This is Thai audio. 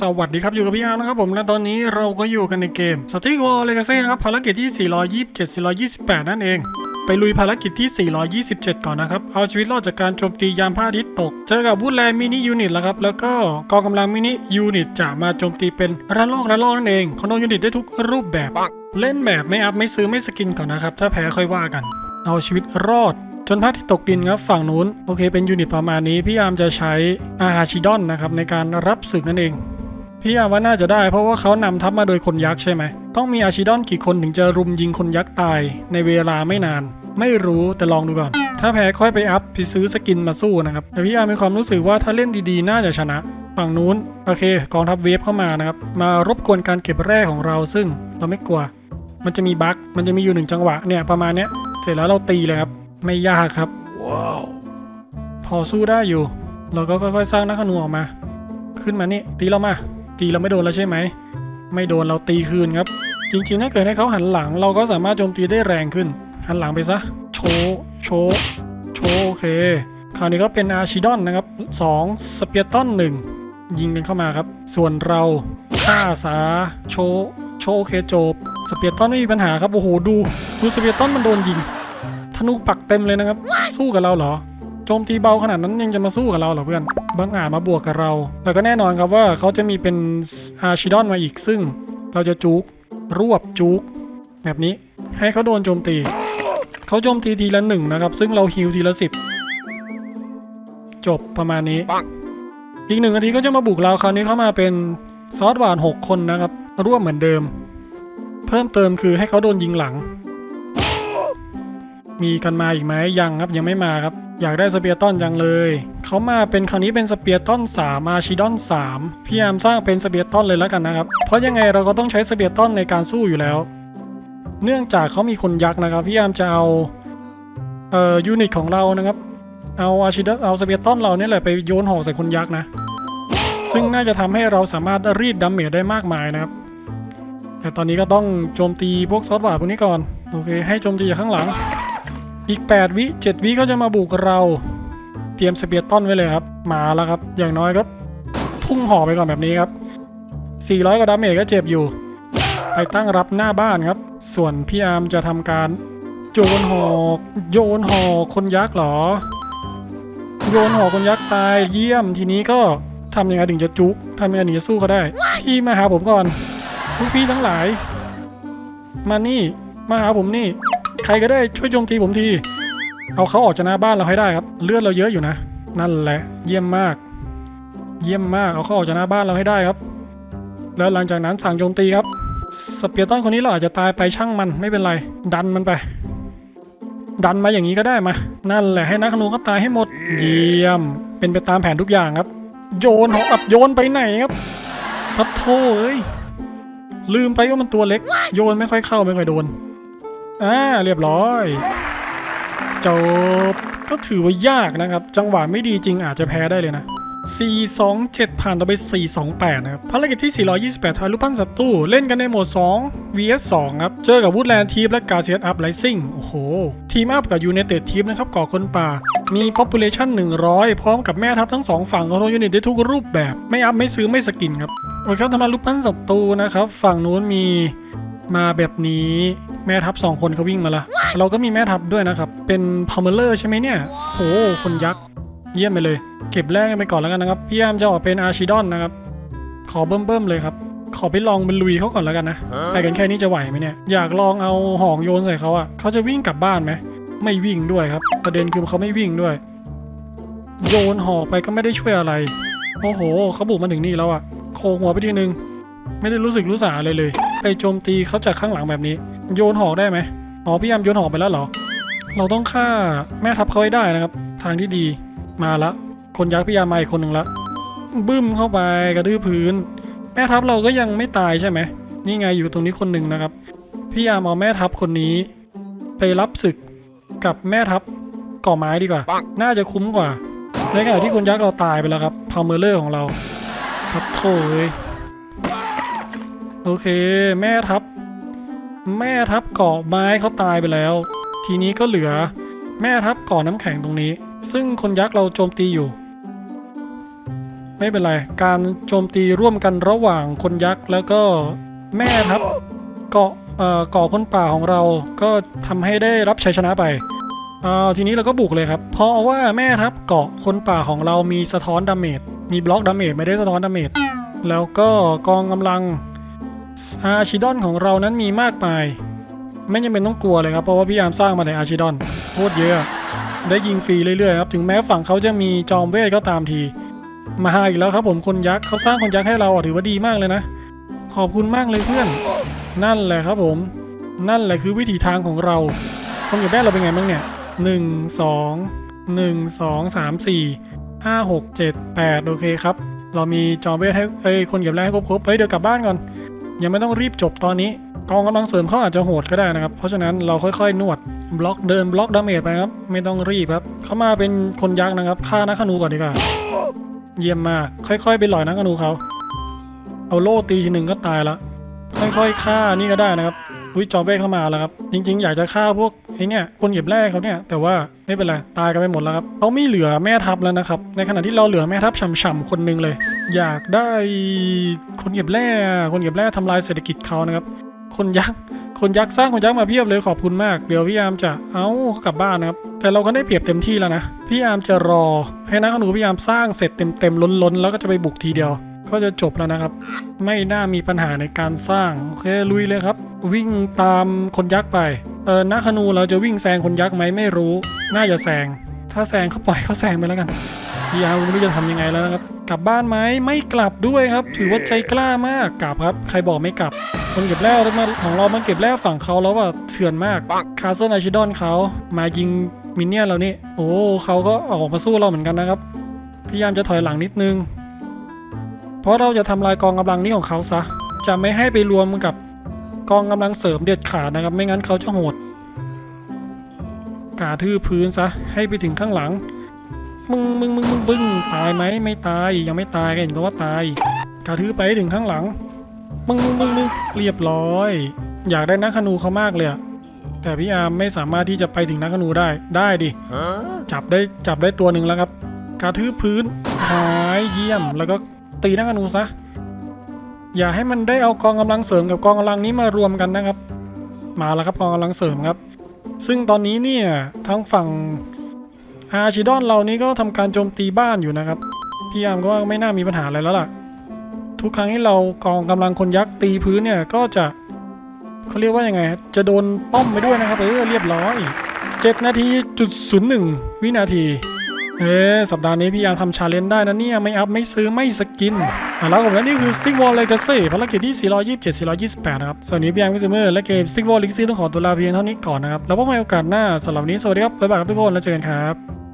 สวัสดีครับ อยู่กับพี่อาร์มนะครับผม และตอนนี้เราก็อยู่กันในเกม s t i c k War Legacy นะครับ ภารกิจที่ 427 428 นั่นเอง ไปลุยภารกิจที่ 427 ก่อนนะครับ เอาชีวิตรอดจากการโจมตียามพระอาทิตย์ตก เจอกับวูดแลนด์มินิยูนิตแล้วครับ แล้วก็กองกำลังมินิยูนิตจะมาโจมตีเป็นระลอกระลอกนั่นเองคอนโดยูนิตได้ทุกรูปแบบ เล่นแบบไม่อัพไม่ซื้อไม่สกินก่อนนะครับ ถ้าแพ้ค่อยว่ากัน เอาชีวิตรอด จนพระอาที่ตกดินครับฝั่งนู้นโอเคเป็นยูนิตประมาณนี้พี่อาร์มจะใช้อาฮาชิดอนนะครับในการรับศึกนั่นเองพี่อาร์มว่าน่าจะได้เพราะว่าเขานำทัพมาโดยคนยักษ์ใช่ไหมต้องมีอาชิดอนกี่คนถึงจะรุมยิงคนยักษ์ตายในเวลาไม่นาน ไม่รู้แต่ลองดูก่อน ถ้าแพ้ค่อยไปอัพไปซื้อสกินมาสู้นะครับแต่พี่อาร์มมีความรู้สึกว่าถ้าเล่นดีๆ น่าจะชนะฝั่งนู้นโอเคกองทัพเวฟเข้ามานะครับมารบกวนการเก็บแร่ของเราซึ่งเราไม่กลัว มันจะมีบั๊กมันจะมีอยู่หนึ่งจังหวะเนี่ยประมาณเนี้ยเสร็จแล้วเราตีเลยครับ ไม่ยากครับพอสู้ได้อยู่ เราก็ค่อยๆ สร้างนักขนูออกมา ขึ้นมานี่ ตีเรามา ตีเราไม่โดนแล้วใช่ไหม ไม่โดนเราตีคืนครับ จริงๆถ้าเกิดให้เขาหันหลัง เราก็สามารถโจมตีได้แรงขึ้น หันหลังไปซะ โชว์โชว์โชว์โอเค คราวนี้ก็เป็นอาชิดอนนะครับ2สเปียร์ตัน1ยิงกันเข้ามาครับ ส่วนเราฆ่าสาโชว์โชว์โอเคจบ สเปียร์ตันไม่มีปัญหาครับ โอ้โห ดู ดูสเปียร์ตันมันโดนยิง ธนูปักเต็มเลยนะครับ สู้กับเราเหรอ โจมตีเบาขนาดนั้นยังจะมาสู้กับเราเหรอเพื่อน บางอาจมาบวกกับเราแต่ก็แน่นอนครับว่าเขาจะมีเป็นอาชิดอนมาอีกซึ่ง เราจะจุกรวบจุกแบบนี้ให้เขาโดนโจมตี เขาโจมตีทีละหนึ่งนะครับ ซึ่งเราฮิวทีละสิบจบประมาณนี้ อีกหนึ่งนาทีก็จะมาบุกเราคราวนี้เขามาเป็นซอสหวานหกคนนะครับ ร่วมเหมือนเดิม เพิ่มเติมคือให้เขาโดนยิงหลัง มีกันมาอีกไหมยังครับยังไม่มาครับ อยากได้สเปียร์ตันจังเลย เขามาเป็นคราวนี้เป็นสเปียร์ตัน3อาชิดอน3พี่ยามสร้างเป็นสเปียร์ตันเลยแล้วกันนะครับ เพราะยังไงเราก็ต้องใช้สเปียร์ตันในการสู้อยู่แล้ว เนื่องจากเขามีคนยักษ์นะครับพี่ยามจะเอาเอ่อยูนิตของเรานะครับเอาอาชิดเอาสเปียร์ตันเราเนี่ยแหละไปโยนหอกใส่คนยักษ์นะ ซึ่งน่าจะทำให้เราสามารถรีดดาเมจได้มากมายนะครับ แต่ตอนนี้ก็ต้องโจมตีพวกซอสหวานพวกนี้ก่อน โอเค ให้โจมตีจากข้างหลัง อีก 8 วิ 7 วิก็จะมาบุกเรา เตรียมสเปียร์ต้อนไว้เลยครับ มาแล้วครับ อย่างน้อยก็พุ่งห่อไปก่อนแบบนี้ครับ 400กว่าดาเมจก็เจ็บอยู่ ไปตั้งรับหน้าบ้านครับ ส่วนพี่อาร์มจะทำการโยนหอกโยนหอกคนยักษ์เหรอ โยนหอกคนยักษ์ตายเยี่ยมทีนี้ก็ทำยังไงถึงจะจุกทำยังไงถึงจะสู้เขาได้ พี่มาหาผมก่อนทุกพี่ทั้งหลาย มานี่ มาหาผมนี่ ใครก็ได้ช่วยโจมตีผมที เอาเขาออกจากหน้าบ้านเราให้ได้ครับ เลือดเราเยอะอยู่นะ นั่นแหละ เยี่ยมมาก เยี่ยมมาก เอาเขาออกจากหน้าบ้านเราให้ได้ครับ แล้วหลังจากนั้นสั่งโจมตีครับ สเปียร์ตันคนนี้เราอาจจะตายไปช่างมันไม่เป็นไร ดันมันไป ดันมาอย่างนี้ก็ได้มา นั่นแหละให้นักธนูเขาตายให้หมด เยี่ยม เป็นไปตามแผนทุกอย่างครับ โยนหอกอับโยนไปไหนครับพัดโทเอ้ยลืมไปว่ามันตัวเล็ก โยนไม่ค่อยเข้าไม่ค่อยโดน อ่าเรียบร้อยจบก็ถือว่ายากนะครับ จังหวะไม่ดีจริงอาจจะแพ้ได้เลยนะ 427 ผ่านต่อไป 428 นะครับภารกิจที่ 428ทายรูปปั้นศัตรูเล่นกันในโหมด 2 vs 2 ครับ เจอกับวูดแลนด์ทีมและกาเซียสอัพไลซิ่งโอ้โห ทีมอัพกับยูเนเต็ดทีมนะครับก่อคนป่า มี population 100 พร้อมกับแม่ทัพทั้งสองฝั่งของยูนิตได้ทุกรูปแบบ ไม่อัพ ไม่ซื้อไม่สกินครับโอเคครับทำมารูปปั้นศัตรูนะครับ ฝั่งนู้นมีมาแบบนี้ แม่ทัพสองคนเขาวิ่งมาละ เราก็มีแม่ทัพด้วยนะครับ เป็นพอมเมเลอร์ใช่ไหมเนี่ยโหคนยักษ์ เยี่ยมไปเลย เก็บแรกกันไปก่อนแล้วกันนะครับ พี่ยามจะออกเป็นอาชิดอนนะครับ ขอเบิ่มๆเลยครับ ขอไปลองเป็นลุยเขาก่อนแล้วกันนะ ไปกันแค่นี้จะไหวไหมเนี่ย อยากลองเอาหอกโยนใส่เขาอะเขาจะวิ่งกลับบ้านไหม ไม่วิ่งด้วยครับ ประเด็นคือเขาไม่วิ่งด้วย โยนหอกไปก็ไม่ได้ช่วยอะไร โอ้โหเขาบุกมาถึงนี่แล้วอะโคงหัวไปทีนึง ไม่ได้รู้สึกรู้สาอะไรเลย ไปโจมตีเขาจากข้างหลังแบบนี้ โยนหอกได้ไหมอ๋อพี่ยามโยนหอกไปแล้วเหรอ เราต้องฆ่าแม่ทัพเขาให้ได้นะครับ ทางที่ดีมาละ คนยักษ์พี่ยามมาอีกคนหนึ่งละบึ้มเข้าไปกระดื้อพื้น แม่ทัพเราก็ยังไม่ตายใช่ไหมนี่ไงอยู่ตรงนี้คนหนึ่งนะครับ พี่ยามเอาแม่ทัพคนนี้ ไปรับศึกกับแม่ทัพก่อไม้ดีกว่า น่าจะคุ้มกว่าในขณะที่คนยักษ์เราตายไปแล้วครับพาวเมอร์เลอร์ของเราพัดโถเอ้ย โอเค แม่ทัพแม่ทัพเกาะไม้เขาตายไปแล้ว ทีนี้ก็เหลือ แม่ทัพเกาะน้ำแข็งตรงนี้ ซึ่งคนยักษ์เราโจมตีอยู่ ไม่เป็นไร การโจมตีร่วมกันระหว่างคนยักษ์แล้วก็แม่ทัพเกาะเอ่อเกาะคนป่าของเราก็ทำให้ได้รับชัยชนะไปอ่าทีนี้เราก็บุกเลยครับ เพราะว่าแม่ทัพเกาะคนป่าของเรามีสะท้อนดาเมจมีบล็อกดาเมจไม่ได้สะท้อนดาเมจแล้วก็กองกำลัง อาชิดอนของเรานั้นมีมากมาย ไม่จำเป็นต้องกลัวเลยครับ เพราะว่าพี่ยามสร้างมาในอาชิดอนโคตรเยอะ ได้ยิงฟรีเรื่อยๆครับ ถึงแม้ฝั่งเขาจะมีจอมเวทก็ตามที มาอีกแล้วครับผมคนยักษ์เขาสร้างคนยักษ์ให้เราอะถือว่าดีมากเลยนะ ขอบคุณมากเลยเพื่อน นั่นแหละครับผม นั่นแหละคือวิถีทางของเราคนเก็บแรกเราเป็นไงบ้างเนี่ยหนึ่งสองหนึ่งสองสามสี่ห้าหกเจ็ดแปดโอเคครับ เรามีจอมเวทให้เอ้ยคนเก็บแรกให้ครบๆเฮ้ยเดี๋ยวกลับบ้านก่อน ยังไม่ต้องรีบจบตอนนี้ กองกำลังเสริมเขาอาจจะโหดก็ได้นะครับ เพราะฉะนั้นเราค่อยๆ นวดบล็อกเดินบล็อกดาเมจไปครับ ไม่ต้องรีบครับ เขามาเป็นคนยักษ์นะครับฆ่านักขนูก่อนดีกว่า เยี่ยมมากค่อยๆ ไปหล่อยนักขนูเขาเอาโล่ตีทีหนึ่งก็ตายละค่อยๆฆ่านี่ก็ได้นะครับ อุ้ยจอมเบ้เข้ามาแล้วครับ จริง ๆ อยากจะฆ่าพวกไอ้เนี่ยคนเก็บแร่เขาเนี่ยแต่ว่าไม่เป็นไรตายกันไปหมดแล้วครับเขาไม่เหลือแม่ทัพแล้วนะครับ ในขณะที่เราเหลือแม่ทัพฉ่ำๆคนหนึงเลย อยากได้คนเก็บแร่คนเก็บแร่ทำลายเศรษฐกิจเขานะครับ คนยักษ์คนยักษ์สร้างคนยักษ์มาเพียบเลยขอบคุณมาก เดี๋ยวพี่ยามจะเอาเขากลับบ้านนะครับแต่เราก็ได้เปรียบเต็มที่แล้วนะพี่ยามจะรอ ให้นักขนูพี่ยามสร้างเสร็จเต็มๆล้นๆ แล้วก็จะไปบุกทีเดียว ก็จะจบแล้วนะครับ ไม่น่ามีปัญหาในการสร้าง โอเคลุยเลยครับ วิ่งตามคนยักษ์ไป เออนักขนูเราจะวิ่งแซงคนยักษ์ไหมไม่รู้ น่าจะแซง ถ้าแซงเขาปล่อยเขาแซงไปแล้วกันพี่ยามไม่รู้จะทำยังไงแล้วนะครับ กลับบ้านไหมไม่กลับด้วยครับ ถือว่าใจกล้ามากกลับครับ ใครบอกไม่กลับ คนเก็บแร่มาของเรามาเก็บแร่ฝั่งเขาแล้วว่าเถื่อนมากคาเซิลอาชิดอนเขามายิงมินเนี่ยนเรานี่ โอ้เขาก็ออกมาสู้เราเหมือนกันนะครับ พยายามจะถอยหลังนิดนึง เพราะเราจะทำลายกองกำลังนี้ของเขาซะ จะไม่ให้ไปรวมกับกองกำลังเสริมเด็ดขาดนะครับ ไม่งั้นเขาจะโหดกาทือพื้นซะ ให้ไปถึงข้างหลัง มึงมึงมึงมึงบึ้งตายไหมไม่ตายยังไม่ตายก็เห็นก็ว่าตาย กาทือไปให้ถึงข้างหลัง มึงมึงมึงมึงเรียบร้อย อยากได้นักขนูเขามากเลยอะแต่พี่อาร์มไม่สามารถที่จะไปถึงนักขนูได้ได้ดิจับได้จับได้ตัวหนึ่งแล้วครับกระทืบพื้นหายเยี่ยมแล้วก็ ตีนักอนูซะ อย่าให้มันได้เอากองกำลังเสริมกับกองกำลังนี้มารวมกันนะครับ มาแล้วครับกองกำลังเสริมครับ ซึ่งตอนนี้เนี่ยทางฝั่งอาชิดอนเรานี้ก็ทำการโจมตีบ้านอยู่นะครับ พี่ยามก็ว่าไม่น่ามีปัญหาอะไรแล้วล่ะ ทุกครั้งที่เรากองกำลังคนยักษ์ตีพื้นเนี่ยก็จะเขาเรียกว่ายังไง จะโดนป้อมไปด้วยนะครับเออเรียบร้อย 7 นาทีจุดศูนย์หนึ่งวินาที เอ๊สัปดาห์นี้พี่ยามทำชาเลนจ์ได้นะเนี่ย ไม่อัพ ไม่ซื้อไม่สกินอะแล้วผมและนี่คือ Stick Wall Legacy ภารกิจที่ 427 428 นะครับส่วนนี้พี่ยามก็ซื้อมือและเกม Stick Wall Legacy ต้องขอตัวลาเพียงเท่านี้ก่อนนะครับ แล้วพบกันใหม่โอกาสหน้าสำหรับวันนี้สวัสดีครับบ๊ายบายครับทุกคนแล้วเจอกันครับ